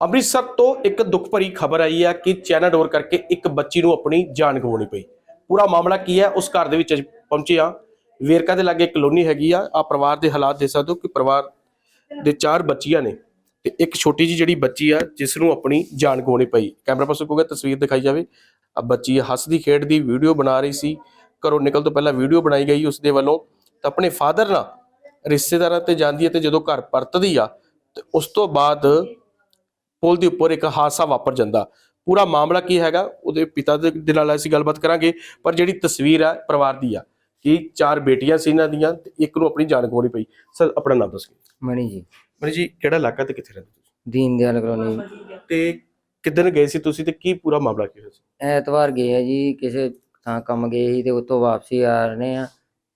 ਅੰਮ੍ਰਿਤਸਰ ਤੋਂ ਇੱਕ ਦੁੱਖ ਭਰੀ ਖਬਰ ਆਈ ਹੈ ਕਿ ਚੈਨਾ ਡੋਰ ਕਰਕੇ ਇੱਕ ਬੱਚੀ ਨੂੰ ਆਪਣੀ ਜਾਨ ਗਵਾਉਣੀ ਪਈ। ਪੂਰਾ ਮਾਮਲਾ ਕੀ ਹੈ? ਉਸ ਘਰ ਦੇ ਵਿੱਚ ਅੱਜ ਪਹੁੰਚੇ ਆ ਵੇਰਕਾ ਦੇ ਲਾਗੇ ਕਲੋਨੀ ਹੈਗੀ ਆ। ਆ ਪਰਿਵਾਰ ਦੇ ਹਾਲਾਤ ਦੇ ਸਕਦੇ ਹੋ ਕਿ ਪਰਿਵਾਰ ਦੇ ਚਾਰ ਬੱਚੀਆਂ ਨੇ ਤੇ ਇੱਕ ਛੋਟੀ ਜੀ ਜਿਹੜੀ ਬੱਚੀ ਆ, ਜਿਸ ਨੂੰ ਆਪਣੀ ਜਾਨ ਗਵਾਉਣੀ ਪਈ। ਕੈਮਰਾ ਪਰਸਨ ਕਹੂਗਾ, ਤਸਵੀਰ ਦਿਖਾਈ ਜਾਵੇ। ਆ ਬੱਚੀ ਹੱਸਦੀ, ਖੇਡਦੀ, ਵੀਡੀਓ ਬਣਾ ਰਹੀ ਸੀ। ਘਰੋਂ ਨਿਕਲ ਤੋਂ ਪਹਿਲਾਂ ਵੀਡੀਓ ਬਣਾਈ ਗਈ ਉਸ ਦੇ ਵੱਲੋਂ। ਤਾਂ ਆਪਣੇ ਫਾਦਰ ਨਾਲ ਰਿਸ਼ਤੇਦਾਰਾਂ ਤੇ ਜਾਂਦੀ ਹੈ ਤੇ ਜਦੋਂ ਘਰ ਪਰਤਦੀ ਆ, ਤੇ ਉਸ ਤੋਂ ਬਾਅਦ ਪੁਲ ਦੇ ਉੱਪਰ ਇੱਕ ਹਾਦਸਾ ਵਾਪਰ ਜਾਂਦਾ। ਪੂਰਾ ਮਾਮਲਾ ਕੀ ਹੈਗਾ? ਉਹਦੇ ਪਿਤਾ ਦੇ ਨਾਲ ਅਸੀਂ ਗੱਲਬਾਤ ਕਰਾਂਗੇ ਪਰ ਜਿਹੜੀ ਤਸਵੀਰ ਹੈ ਪਰਿਵਾਰ ਦੀ ਆ ਕਿ ਚਾਰ ਬੇਟੀਆਂ ਸੀ ਇਹਨਾਂ ਦੀਆਂ ਤੇ ਇੱਕ ਨੂੰ ਆਪਣੀ ਜਾਨ ਗਵਾਉਣੀ ਪਈ। ਸਰ ਆਪਣਾ ਨਾਮ ਦੱਸੋ। ਮਣੀ ਜੀ। ਮਨੀ ਜੀ ਕਿਹੜਾ ਇਲਾਕਾ ਤੇ ਕਿੱਥੇ ਰਹਿੰਦੇ ਤੁਸੀਂ? ਦੀਨ ਦਿਆਲ ਕਲੋਨੀ। ਤੇ ਕਿੱਦਣ ਗਏ ਸੀ ਤੁਸੀਂ ਤੇ ਕੀ ਪੂਰਾ ਮਾਮਲਾ ਕੀ ਹੋਇਆ ਸੀ? ਐਤਵਾਰ ਗਏ ਆ ਜੀ ਕਿਸੇ ਥਾਂ ਕੰਮ ਗਏ ਸੀ ਤੇ ਉੱਥੋਂ ਵਾਪਸੀ ਆ ਰਹੇ ਆ।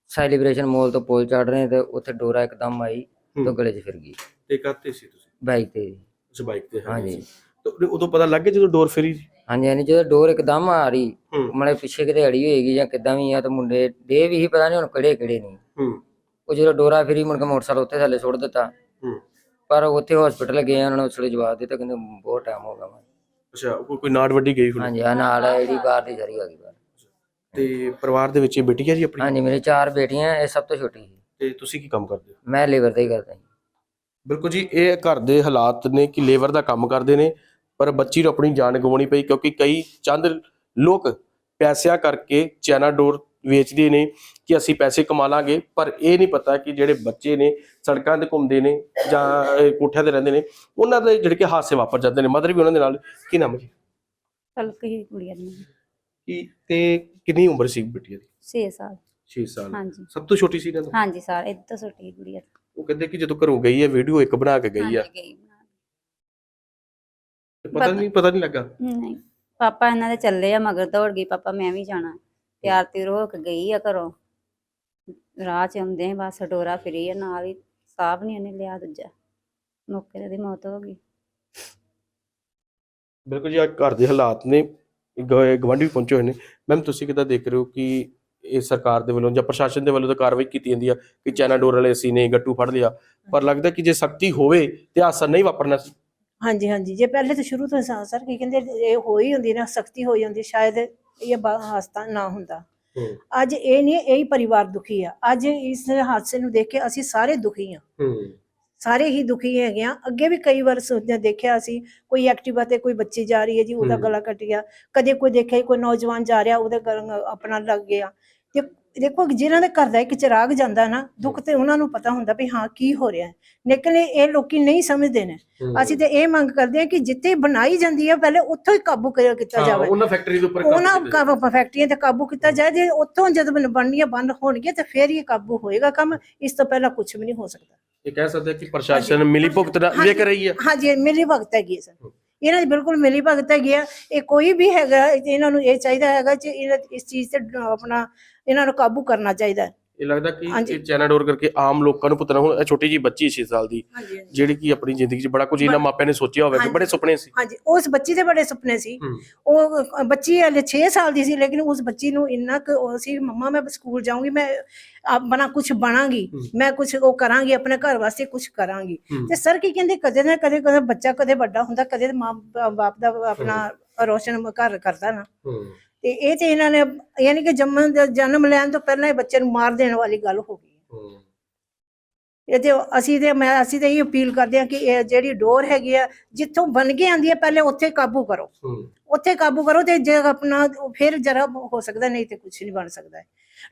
ਸੈਲੀਬ੍ਰੇਸ਼ਨ ਮਾਲ ਤੋਂ ਪੁਲ ਚੜ ਰਹੇ ਤੇ ਉੱਥੇ ਡੋਰਾ ਇੱਕਦਮ ਆਈ ਤੇ। ਗਲੇ 'ਚ ਫਿਰ ਗਈ। ਤੇ ਕਾਤੇ ਸੀ ਤੁਸੀਂ? ਬਾਈਕ ਤੇ ਜੀ। ਉਸ ਬਾਈਕ ਤੇ ਹਾਂਜੀ। ਸੀ। ਤੇ ਉਦੋਂ ਪਤਾ ਲੱਗ ਗਿਆ ਜਦੋਂ ਡੋਰ ਫੇਰੀ ਹਾਂਜੀ ਹਾਂਜੀ ਜਦੋਂ ਡੋਰ ਇੱਕਦਮ ਆ ਰਹੀ ਹੂੰ। ਮਨੇ ਪਿੱਛੇ ਕਿਤੇ ਅੜੀ ਹੋਏਗੀ ਜਾਂ ਕਿੱਦਾਂ ਵੀ ਆ ਤੇ ਮੁੰਡੇ ਦੇ ਵੀ ਸੀ ਪਤਾ ਨਹੀਂ ਹੁਣ ਕਿਹੜੇ ਕਿਹੜੇ ਨਹੀਂ ਹੂੰ। ਉਹ ਜਦੋਂ ਡੋਰਾ ਫੇਰੀ ਮੁੜ ਕੇ ਮੋਟਰਸਾਈਕਲ ਉੱਥੇ ਥੱਲੇ ਸੁੱਟ ਦਿੱਤਾ। ਹੂੰ। ਪਰ ਉੱਥੇ ਹਸਪੀਟਲ ਗਏ ਉਹਨਾਂ ਨੇ ਉਸਲੇ ਜਵਾਬ ਦਿੱਤਾ ਕਹਿੰਦੇ ਬਹੁਤ ਟਾਈਮ ਹੋ ਗਿਆ ਵਾ। ਅੱਛਾ ਕੋਈ ਕੋਈ ਨਾੜ ਵੱਡੀ ਗਈ ਹੁਣ। ਹਾਂਜੀ ਆ ਨਾਲ ਆ ਜਿਹੜੀ ਬਾਹਰ ਦੀ ਸਾਰੀ ਆ ਗਈ ਬਾਹਰ। ਤੇ ਪਰਿਵਾਰ ਦੇ ਵਿੱਚ ਇਹ ਬੇਟੀ ਹੈ ਜੀ ਆਪਣੀ? ਹਾਂਜੀ ਮੇਰੇ ਚਾਰ ਬੇਟੀਆਂ ਇਹ ਸਭ ਤੋਂ ਛੋਟੀ ਸੀ। ਤੇ ਤੁਸੀਂ ਕੀ ਕੰਮ ਕਰਦੇ ਹੋ? ਮੈਂ ਲੇਬਰ ਦਾ ਹੀ ਕਰਦਾ ਜੀ ਬਿਲਕੁਲ ਜੀ ਇਹ ਘਰ ਦੇ ਹਾਲਾਤ ਨੇ ਕਿ ਲੇਬਰ ਦਾ ਕੰਮ ਕਰਦੇ ਨੇ ਪਰ ਬੱਚੀ ਨੂੰ ਆਪਣੀ ਜਾਨ ਗਵਾਉਣੀ ਪਈ ਕਿਉਂਕਿ ਕਈ ਚੰਦ ਲੋਕ ਪੈਸਿਆਂ ਕਰਕੇ ਚੈਨਾ ਡੋਰ ਵੇਚਦੇ ਨੇ ਕਿ ਅਸੀਂ ਪੈਸੇ ਕਮਾ ਲਾਂਗੇ ਪਰ ਇਹ ਨਹੀਂ ਪਤਾ ਕਿ ਜਿਹੜੇ ਬੱਚੇ ਨੇ ਸੜਕਾਂ ਤੇ ਘੁੰਮਦੇ ਨੇ ਜਾਂ ਕੋਠਿਆਂ ਤੇ ਰਹਿੰਦੇ ਨੇ ਉਹਨਾਂ ਦੇ ਜਿਹੜੇ ਕਿ ਹਾਦਸੇ ਵਾਪਰ ਜਾਂਦੇ ਨੇ। ਮਦਰ ਵੀ ਉਹਨਾਂ ਦੇ ਨਾਲ ਕੀ ਨਾਮ ਜੀ? ਤਲਕ ਹੀ ਕੁੜੀਆਂ ਦੀ। ਕੀ ਤੇ ਕਿੰਨੀ ਉਮਰ ਸੀ ਬੇਟੀ ਦੀ 6 ਸਾਲ। 6 ਸਾਲ। ਹਾਂਜੀ। ਸਭ ਤੋਂ ਛੋਟੀ ਸੀ ਇਹਨਾਂ ਤੋਂ? ਹਾਂਜੀ ਸਰ ਇਹ ਤਾਂ ਛੋਟੀ ਕੁੜੀਆਂ ਉਹ ਕਹਿੰਦੇ ਕਿ ਜਦੋਂ ਘਰੋਂ ਗਈ ਹੈ ਵੀਡੀਓ ਇੱਕ ਬਣਾ ਕੇ ਗਈ ਆ। ਹਾਂਜੀ, ਗਈ ਬਣਾ ਤੇ ਪਤਾ ਨਹੀਂ ਪਤਾ ਨਹੀਂ ਲੱਗਾ। ਨਹੀਂ। ਪਾਪਾ ਇਹਨਾਂ ਦੇ ਚੱਲੇ ਆ ਮਗਰ ਦੌੜ ਗਈ। ਪਾਪਾ ਮੈਂ ਵੀ ਜਾਣਾ। ਤਿਆਰ ਤਿਰ ਹੋ ਕੇ ਗਈ ਆ ਘਰੋਂ। ਰਾਹ ਚ ਆਉਂਦੇ ਆ ਬਸ ਡੋਰਾ ਫਿਰੀ ਆ। ਨਾਲ ਹੀ ਸਾਹਬ ਨਹੀਂ ਉਹਨੇ ਲਿਆ ਦੂਜਾ। ਮੌਕੇ ਤੇ ਦੀ ਮੌਤ ਹੋ ਗਈ। ਬਿਲਕੁਲ ਜੀ ਆ ਘਰ ਦੇ ਹਾਲਾਤ ਨੇ। ਗਵਾਂਢੀ ਵੀ ਪਹੁੰਚੇ ਹੋਏ ਨੇ। ਮੈਮ ਤੁਸੀਂ ਕਿੱਦਾਂ ਦੇਖ ਰਹੇ ਹੋ ਕਿ ਇਹ ਸਰਕਾਰ ਦੇ ਵੱਲੋਂ ਜਾਂ ਪ੍ਰਸ਼ਾਸਨ ਦੇ ਵੱਲੋਂ ਤਾਂ ਕਾਰਵਾਈ ਕੀਤੀ ਜਾਂਦੀ ਆ ਕਿ ਚਾਈਨਾ ਡੋਰ ਵਾਲੇ ਅਸੀਂ ਨੇ ਗੱਟੂ ਫੜ ਲਿਆ। ਪਰ ਲੱਗਦਾ ਕਿ ਜੇ ਸਖਤੀ ਹੋਵੇ ਤੇ ਹਾਦਸਾ ਨਹੀਂ ਵਾਪਰਨਾ ਸੀ। ਹਾਂਜੀ ਹਾਂਜੀ। ਜੇ ਪਹਿਲੇ ਤੋਂ ਸ਼ੁਰੂ ਤੋਂ ਸਾ- ਸਰ ਕੀ ਕਹਿੰਦੇ ਇਹ ਹੋਈ ਹੁੰਦੀ ਨਾ ਸਖਤੀ ਹੋਈ ਹੁੰਦੀ ਸ਼ਾਇਦ ਇਹ ਹਾਦਸਾ ਨਾ ਹੁੰਦਾ। ਅੱਜ ਇਹ ਨਹੀਂ ਇਹ ਹੀ ਪਰਿਵਾਰ ਦੁਖੀ ਆ। ਅੱਜ ਇਸ ਹਾਦਸੇ ਨੂੰ ਦੇਖ ਕੇ ਅਸੀਂ ਸਾਰੇ ਦੁਖੀ ਆ। ਹੂੰ। ਸਾਰੇ ਹੀ ਦੁਖੀ ਹੈਗੇ ਆ। ਅੱਗੇ ਵੀ ਕਈ ਵਾਰ ਸੋਚਦੇ ਦੇਖਿਆ ਅਸੀਂ ਕੋਈ ਐਕਟਿਵਾ ਤੇ ਕੋਈ ਬੱਚੀ ਜਾ ਰਹੀ ਹੈ ਜੀ ਉਹਦਾ। ਗਲਾ ਕੱਟ ਗਿਆ। ਕਦੇ ਕੋਈ ਦੇਖਿਆ ਕੋਈ ਨੌਜਵਾਨ ਜਾ ਰਿਹਾ ਉਹਦੇ ਆਪਣਾ ਲੱਗ ਗਿਆ। ਤੇ ਦੇਖੋ ਜਿਨ੍ਹਾਂ ਦੇ ਘਰ ਦਾ ਇੱਕ ਚਿਰਾਗ ਜਾਂਦਾ ਨਾ ਦੁੱਖ ਤੇ ਉਹਨਾਂ ਨੂੰ ਪਤਾ ਹੁੰਦਾ ਵੀ ਹਾਂ ਕੀ ਹੋ ਰਿਹਾ ਹੈ। ਲੇਕਿਨ ਇਹ ਲੋਕੀ ਨਹੀਂ ਸਮਝਦੇ ਨੇ। ਅਸੀਂ ਤੇ ਇਹ ਮੰਗ ਕਰਦੇ ਹਾਂ ਕਿ ਜਿੱਥੇ ਬਣਾਈ ਜਾਂਦੀ ਹੈ ਪਹਿਲੇ ਉੱਥੋਂ ਹੀ ਕਾਬੂ ਕੀਤਾ ਜਾਵੇ। ਉਹਨਾਂ ਫੈਕਟਰੀ ਦੇ ਉੱਪਰ ਕਾਬੂ ਉਹਨਾਂ ਕੀਤਾ ਜਾਵੇ। ਕਾ- ਫੈਕਟਰੀਆਂ ਤੇ ਕਾਬੂ ਕੀਤਾ ਜਾਏ ਜੇ ਉੱਥੋਂ ਜਦ ਬਣ- ਬਣਨੀਆਂ ਬੰਦ ਹੋਣਗੀਆਂ ਤੇ ਫਿਰ ਹੀ ਕਾਬੂ ਹੋਏਗਾ ਕੰਮ ਇਸ ਤੋਂ ਪਹਿਲਾਂ ਕੁਝ ਵੀ ਨਹੀਂ ਹੋ ਸਕਦਾ। ਇਹ ਕਹਿ ਸਕਦੇ ਕਿ ਪ੍ਰਸ਼ਾਸਨ ਮਿਲੀ ਭੁਗਤ ਹਾਂਜੀ। ਵੇਖ ਰਹੀ ਹੈ। ਹਾਂਜੀ ਮਿਲੀ ਭਗਤ ਹੈਗੀ ਸਰ। ਇਹਨਾਂ ਦੀ ਬਿਲਕੁਲ ਮਿਲੀ ਭਗਤ ਹੈਗੀ ਆ। ਇਹ ਕੋਈ ਵੀ ਹੈਗਾ ਇਹਨਾਂ ਨੂੰ ਇਹ ਚਾਹੀਦਾ ਹੈਗਾ ਕਿ ਇਹਨਾਂ ਇਸ ਚੀਜ਼ ਤੇ ਆਪਣਾ ਇਹਨਾਂ ਨੂੰ ਕਾਬੂ ਕਰਨਾ ਚਾਹੀਦਾ ਇਹ ਲੱਗਦਾ ਕਿ ਹਾਂਜੀ। ਇਹ ਚਾਈਨਾ ਡੋਰ ਕਰਕੇ ਆਮ ਲੋਕਾਂ ਨੂੰ ਭੁਗਤਣਾ ਹੁਣ ਇਹ ਛੋਟੀ ਜੀ ਬੱਚੀ 6 ਸਾਲ ਦੀ ਹਾਂਜੀ ਜਿਹੜੀ ਕਿ ਆਪਣੀ ਜ਼ਿੰਦਗੀ 'ਚ ਬੜਾ ਕੁਝ ਇਹਨਾਂ ਮਾਪਿਆਂ ਨੇ ਸੋਚਿਆ ਹੋਵੇ ਕਿ ਹਾਂਜੀ। ਬੜੇ ਸੁਪਨੇ ਸੀ ਹਾਂਜੀ ਉਸ ਬੱਚੀ ਦੇ ਬੜੇ ਸੁਪਨੇ ਸੀ ਹੂੰ ਉਹ ਅ, ਬੱਚੀ ਹਲੇ 6 ਸਾਲ ਦੀ ਸੀ ਲੇਕਿਨ ਉਸ ਬੱਚੀ ਨੂੰ ਇੰਨਾ ਕੁ ਉਹ ਸੀ ਮੰਮਾ ਮੈਂ ਸਕੂਲ ਜਾਊਂਗੀ ਮੈਂ ਆਪਣਾ ਕੁਝ ਬਣਾਂਗੀ ਹੂੰ। ਮੈਂ ਕੁਝ ਉਹ ਕਰਾਂਗੀ ਆਪਣੇ ਘਰ ਵਾਸਤੇ ਕੁਝ ਕਰਾਂਗੀ ਹੂੰ। ਤੇ ਸਰ ਕੀ ਕਹਿੰਦੇ ਕਦੇ ਨਾ ਕਦੇ ਕਦੇ ਬੱਚਾ ਕਦੇ ਵੱਡਾ ਹੁੰਦਾ ਕਦੇ ਮਾਂ ਬਾਪ ਦਾ ਆਪਣਾ ਰੋਸ਼ਨ ਘਰ ਕਰਦਾ ਨਾ ਹੂੰ ਤੇ ਇਹ ਤੇ ਇਹਨਾਂ ਨੇ ਯਾਨੀ ਕਿ ਜੰਮਣ ਦਾ ਜਨਮ ਲੈਣ ਤੋਂ ਪਹਿਲਾਂ ਹੀ ਬੱਚੇ ਨੂੰ ਮਾਰ ਦੇਣ ਵਾਲੀ ਗੱਲ ਹੋ ਗਈ। ਇਹ ਤੇ ਅਸੀਂ ਤੇ ਮੈਂ ਅਸੀਂ ਤੇ ਇਹ ਅਪੀਲ ਕਰਦੇ ਹਾਂ ਕਿ ਇਹ ਜਿਹੜੀ ਡੋਰ ਹੈਗੀ ਆ ਜਿੱਥੋਂ ਬਣ ਕੇ ਆਂਦੀ ਹੈ ਪਹਿਲੇ ਉੱਥੇ ਕਾਬੂ ਕਰੋ। ਉੱਥੇ ਕਾਬੂ ਕਰੋ ਤੇ ਜੇ ਆਪਣਾ ਫਿਰ ਜਰਾ ਹੋ ਸਕਦਾ ਨਹੀਂ ਤੇ ਕੁਝ ਨਹੀਂ ਬਣ ਸਕਦਾ।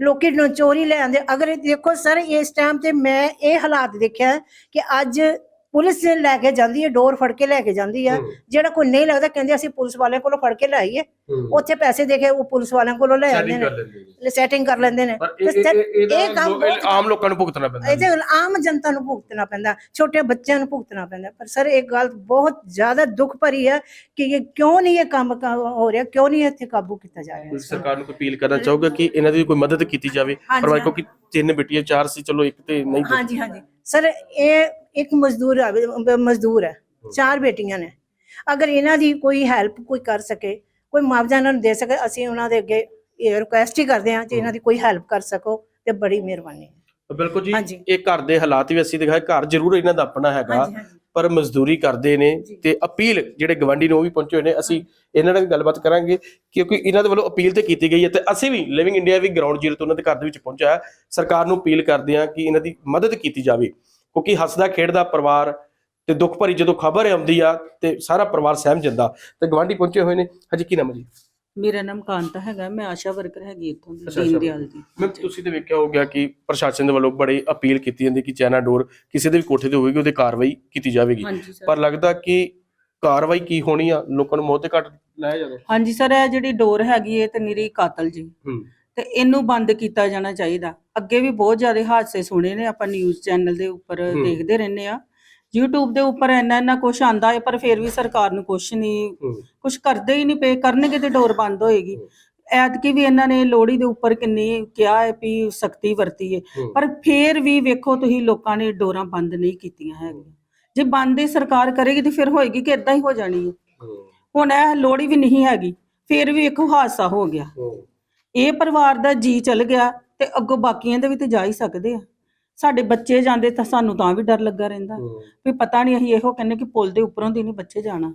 ਲੋਕੀ ਨੂੰ ਚੋਰੀ ਲੈ ਆਂਦੇ ਅਗਰ ਦੇਖੋ ਸਰ ਇਸ ਟਾਈਮ ਤੇ ਮੈਂ ਇਹ ਹਾਲਾਤ ਦੇਖਿਆ ਕਿ ਅੱਜ ਪੁਲਿਸ ਲੈ ਕੇ ਜਾਂਦੀ ਹੈ ਡੋਰ ਫੜ ਕੇ ਲੈ ਕੇ ਜਾਂਦੀ ਆ। ਜਿਹੜਾ ਕੋਈ ਨਹੀਂ ਲੱਗਦਾ ਕਹਿੰਦੇ ਅਸੀਂ ਪੁਲਿਸ ਵਾਲਿਆਂ ਕੋਲੋਂ ਫੜ ਕੇ ਲਾਈਏ ਹੂੰ। ਉੱਥੇ ਪੈਸੇ ਦੇ ਕੇ ਉਹ ਪੁਲਿਸ ਵਾਲਿਆਂ ਕੋਲੋਂ ਲੈ ਆਉਂਦੇ ਨੇ। ਸੈਟਿੰਗ ਕਰ ਲੈਂਦੇ ਨੇ। ਇਹ ਇਹ ਇਹ ਕੰਮ ਲੋ- ਆਮ ਲੋਕਾਂ ਨੂੰ ਭੁਗਤਣਾ ਪੈਂਦਾ। ਇਹਦੇ ਆਮ ਜਨਤਾ ਨੂੰ ਭੁਗਤਣਾ ਪੈਂਦਾ ਛੋਟੇ ਬੱਚਿਆਂ ਨੂੰ ਭੁਗਤਣਾ ਪੈਂਦਾ। ਪਰ ਸਰ ਇਹ ਗੱਲ ਬਹੁਤ ਜ਼ਿਆਦਾ ਦੁੱਖ ਭਰੀ ਹੈ ਕਿ ਇਹ ਕਿਉਂ ਨਹੀਂ ਇਹ ਕੰਮ ਹੋ ਰਿਹਾ ਕਿਉਂ ਨਹੀਂ ਇੱਥੇ ਕਾਬੂ ਕੀਤਾ ਜਾ ਰਿਹਾ ਸਰਕਾਰ ਨੂੰ ਕੋਈ ਅਪੀਲ ਕਰਨਾ ਚਾਹੋਗੇ ਕਿ ਇਹਨਾਂ ਦੀ ਕੋਈ ਮਦਦ ਕੀਤੀ ਜਾਵੇ? ਪਰ ਕਿਉਂਕਿ ਤਿੰਨ ਬੇਟੀਆਂ ਚਾਰ ਸੀ ਚਲੋ ਇੱਕ ਤੇ ਨਹੀਂ। ਹਾਂਜੀ ਹਾਂਜੀ। ਸਰ ਇਹ ਇੱਕ ਮਜ਼ਦੂਰ ਆ ਮਜ਼ਦੂਰ ਹੈ ਚਾਰ ਬੇਟੀਆਂ ਨੇ। ਅਗਰ ਇਹਨਾਂ ਦੀ ਕੋਈ ਹੈਲਪ ਕੋਈ ਕਰ ਸਕੇ ਕੋਈ ਮੁਆਵਜ਼ਾ ਇਹਨਾਂ ਨੂੰ ਦੇ ਸਕੇ ਅਸੀਂ ਉਹਨਾਂ ਦੇ ਅੱਗੇ ਇਹ ਰਿਕੁਐਸਟ ਹੀ ਕਰਦੇ ਹਾਂ ਕਿ ਇਹਨਾਂ ਦੀ ਕੋਈ ਹੈਲਪ ਕਰ ਸਕੋ ਤੇ ਬੜੀ ਮਿਹਰਬਾਨੀ। ਹੈ ਬਿਲਕੁਲ ਜੀ ਹਾਂਜੀ। ਇਹ ਘਰ ਦੇ ਹਾਲਾਤ ਵੀ ਅਸੀਂ ਦਿਖਾਏ ਘਰ ਜ਼ਰੂਰ ਇਹਨਾਂ ਦਾ ਆਪਣਾ ਹੈਗਾ ਹਾਂਜੀ ਹਾਂਜੀ। ਪਰ ਮਜ਼ਦੂਰੀ ਕਰਦੇ ਨੇ ਤੇ ਅਪੀਲ ਜਿਹੜੇ ਗਵਾਂਢੀ ਨੇ ਉਹ ਵੀ ਪਹੁੰਚੇ ਹੋਏ ਨੇ ਅਸੀਂ ਇਹਨਾਂ ਨਾਲ ਵੀ ਗੱਲਬਾਤ ਕਰਾਂਗੇ ਕਿਉਂਕਿ ਇਹਨਾਂ ਦੇ ਵੱਲੋਂ ਅਪੀਲ ਤੇ ਕੀਤੀ ਗਈ ਹੈ ਤੇ ਅਸੀਂ ਵੀ ਲਿਵਿੰਗ ਇੰਡੀਆ ਵੀ ਗਰਾਊਂਡ ਜ਼ੀਰੋ ਤੋਂ ਉਹਨਾਂ ਦੇ ਘਰ ਦੇ ਵਿੱਚ ਪਹੁੰਚਿਆ ਹੈ। ਸਰਕਾਰ ਨੂੰ ਅਪੀਲ ਕਰਦੇ ਹਾਂ ਕਿ ਇਹਨਾਂ ਦੀ ਮਦਦ ਕੀਤੀ ਜਾਵੇ। ਕਿਉਂਕਿ ਹੱਸਦਾ ਖੇਡਦਾ ਪਰਿਵਾਰ ਤੇ ਦੁੱਖ ਭਰੀ ਜਦੋਂ ਖਬਰ ਆਉਂਦੀ ਆ ਤੇ ਸਾਰਾ ਪਰਿਵਾਰ ਸਹਿਮ ਜਾਂਦਾ। ਤੇ ਗਵਾਂਢੀ ਪਹੁੰਚੇ ਹੋਏ ਨੇ। ਹਾਂਜੀ ਕੀ ਨਾਮ ਹੈ ਜੀ? ਮੇਰਾ ਨਾਮ ਕਾਂਤਾ ਹੈਗਾ। ਮੈਂ ਆਸ਼ਾ ਵਰਕਰ ਹੈਗੀ ਇੱਥੋਂ ਦੀ ਦੀਨ। ਦਿਆਲ ਦੀ। ਮੈਂ ਤੁਸੀਂ ਤੇ ਵੇਖਿਆ ਹੋ ਗਿਆ ਕਿ ਪ੍ਰਸ਼ਾਸਨ ਦੇ ਵੱਲੋਂ ਬੜੀ ਅਪੀਲ ਕੀਤੀ ਜਾਂਦੀ ਕਿ ਚੈਨਾ ਡੋਰ ਕਿਸੇ ਦੇ ਵੀ ਕੋਠੇ ਤੇ ਹੋਵੇਗੀ ਉਹਦੇ ਕਾਰਵਾਈ ਕੀਤੀ ਜਾਵੇਗੀ। ਪਰ ਲੱਗਦਾ ਕਿ ਕਾਰਵਾਈ ਕੀ ਹੋਣੀ ਆ? ਲੋਕਾਂ ਨੂੰ ਮੌਤ ਘੱਟ ਲਾਇਆ ਜਾਵੇ ਹਾਂਜੀ ਸਰ ਇਹ ਜਿਹੜੀ ਡੋਰ ਹੈਗੀ ਹੈ ਤੇ ਨਿਰੀ ਕਾਤਲ ਜੀ। ਹੂੰ। ਤੇ ਇਹਨੂੰ ਬੰਦ ਕੀਤਾ ਜਾਣਾ ਚਾਹੀਦਾ। ਅੱਗੇ ਵੀ ਬਹੁਤ ਜ਼ਿਆਦਾ ਹਾਦਸੇ ਸੁਣੇ ਨੇ ਆਪਾਂ ਨਿਊਜ਼ ਚੈਨਲ ਦੇ ਉੱਪਰ। ਦੇਖਦੇ ਰਹਿੰਦੇ ਆ YouTube ਦੇ ਉੱਪਰ ਇੰਨਾ ਇੰਨਾ ਕੁਝ ਆਂਦਾ ਹੈ ਪਰ ਫਿਰ ਵੀ ਸਰਕਾਰ ਨੂੰ ਕੁਝ ਨਹੀਂ ਕੁਝ ਕਰਦੇ ਹੀ ਨਹੀਂ ਪਏ ਕਰਨਗੇ ਤੇ ਡੋਰ ਬੰਦ ਹੋਏਗੀ। ਐਤਕੀ ਵੀ ਇਹਨਾਂ ਨੇ ਲੋਹੜੀ ਦੇ ਉੱਪਰ ਕਿੰਨੀ ਕਿਹਾ ਹੈ ਵੀ ਸਖਤੀ ਵਰਤੀ ਹੈ। ਪਰ ਫੇਰ ਵੀ ਵੇਖੋ ਤੁਸੀਂ ਲੋਕਾਂ ਨੇ ਡੋਰਾਂ ਬੰਦ ਨਹੀਂ ਕੀਤੀਆਂ ਹੈਗੀਆਂ। ਜੇ ਬੰਦ ਹੀ ਸਰਕਾਰ ਕਰੇਗੀ ਤੇ ਫਿਰ ਹੋਏਗੀ ਕਿ ਇਦਾਂ ਹੀ ਹੋ ਜਾਣੀ ਹੈ। ਹੁਣ ਇਹ ਲੋੜੀ ਵੀ ਨਹੀਂ ਹੈਗੀ ਫੇਰ ਵੀ ਵੇਖੋ ਹਾਦਸਾ ਹੋ ਗਿਆ। ਇਹ ਪਰਿਵਾਰ ਦਾ ਜੀ ਚਲ ਗਿਆ ਤੇ ਅੱਗੋਂ ਬਾਕੀਆਂ ਦੇ ਵੀ ਤੇ ਜਾ ਹੀ ਸਕਦੇ ਆ। ਸਾਡੇ ਬੱਚੇ ਜਾਂਦੇ ਤਾਂ ਸਾਨੂੰ ਤਾਂ ਵੀ ਡਰ ਲੱਗਾ ਰਹਿੰਦਾ। ਵੀ ਪਤਾ ਨਹੀਂ ਅਸੀਂ ਇਹੋ ਕਹਿੰਦੇ ਕਿ ਪੁਲ ਦੇ ਉੱਪਰੋਂ ਦੀ ਨਹੀਂ ਬੱਚੇ ਜਾਣਾ।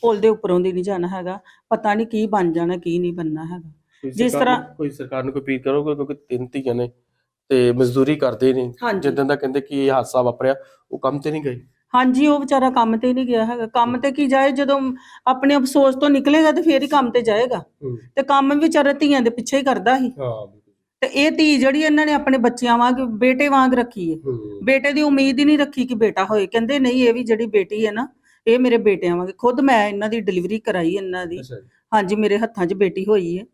ਪੁਲ ਦੇ ਉੱਪਰੋਂ ਦੀ ਨਹੀਂ ਜਾਣਾ ਹੈਗਾ। ਪਤਾ ਨਹੀਂ ਕੀ ਬਣ ਜਾਣਾ ਕੀ ਨਹੀਂ ਬਣਨਾ ਹੈਗਾ। ਜਿਸ ਤਰ੍ਹਾਂ- ਕੋਈ ਸਰਕਾਰ ਨੂੰ ਕੋਈ ਅਪੀਲ ਕਰੋਗੇ? ਕਿਉਂਕਿ ਤਿੰਨ ਧੀਆਂ ਨੇ ਤੇ ਮਜ਼ਦੂਰੀ ਕਰਦੇ ਨੇ। ਜਿੱਦਾਂ ਦਾ ਕਹਿੰਦੇ ਕਿ ਇਹ ਹਾਦਸਾ ਵਾਪਰਿਆ ਉਹ ਕੰਮ ਤੇ ਨਹੀਂ ਗਏ? ਹਾਂਜੀ ਉਹ ਵਿਚਾਰਾ ਕੰਮ ਤੇ ਨਹੀਂ ਗਿਆ ਹੈਗਾ। ਕੰਮ ਤੇ ਕੀ ਜਾਏ ਜਦੋਂ ਆਪਣੇ ਅਫਸੋਸ ਤੋਂ ਨਿਕਲੇਗਾ ਤੇ ਫੇਰ ਹੀ ਕੰਮ ਤੇ ਜਾਏਗਾ। ਤੇ ਕੰਮ ਵੀ ਵਿਚਾਰਾ ਧੀਆਂ ਦੇ ਪਿੱਛੇ ਹੀ ਕਰਦਾ ਸੀ। ਤੇ ਇਹ ਧੀ ਜਿਹੜੀ ਇਹਨਾਂ ਨੇ ਆਪਣੇ ਬੱਚਿਆਂ ਵਾਂਗ ਬੇਟੇ ਵਾਂਗ ਰੱਖੀ ਹੈ। ਬੇਟੇ ਦੀ ਉਮੀਦ ਹੀ ਨਹੀਂ ਰੱਖੀ ਕਿ ਬੇਟਾ ਹੋਏ। ਕਹਿੰਦੇ ਨਹੀਂ ਇਹ ਵੀ ਜਿਹੜੀ ਬੇਟੀ ਹੈ ਨਾ ਇਹ ਮੇਰੇ ਬੇਟਿਆਂ ਵਾਂਗ। ਖੁਦ ਮੈਂ ਇਹਨਾਂ ਦੀ ਡਿਲੀਵਰੀ ਕਰਾਈ ਇਹਨਾਂ ਦੀ। ਹਾਂਜੀ ਮੇਰੇ ਹੱਥਾਂ 'ਚ ਬੇਟੀ ਹੋਈ ਹੈ